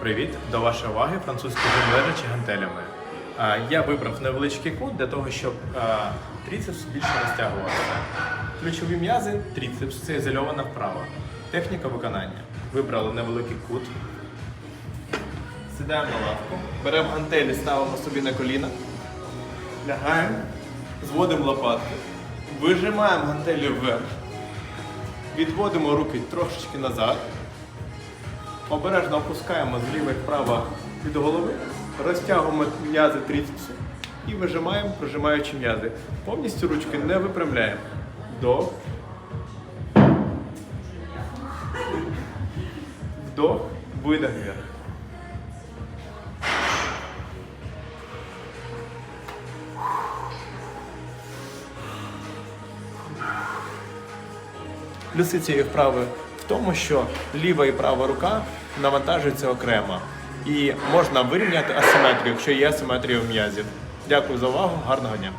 Привіт! До вашої уваги французький жим гантелями. Я вибрав невеличкий кут для того, щоб тріцепс більше розтягувався. Ключові м'язи тріцепс це ізольована вправа. Техніка виконання. Вибрали невеликий кут. Сідаємо на лавку, беремо гантелі, ставимо собі на коліна, лягаємо, зводимо лопатки, вижимаємо гантелі вверх, відводимо руки трошечки назад. Обережно опускаємо зліва і вправо від голови, розтягуємо м'язи тріцепсу і вижимаємо, прижимаючи м'язи. Повністю ручки не випрямляємо. Вдох. Вдох, видох вверх. Плюси цієї вправи тому, що ліва і права рука навантажуються окремо. І можна вирівняти асиметрію, якщо є асиметрія в м'язів. Дякую за увагу, гарного дня!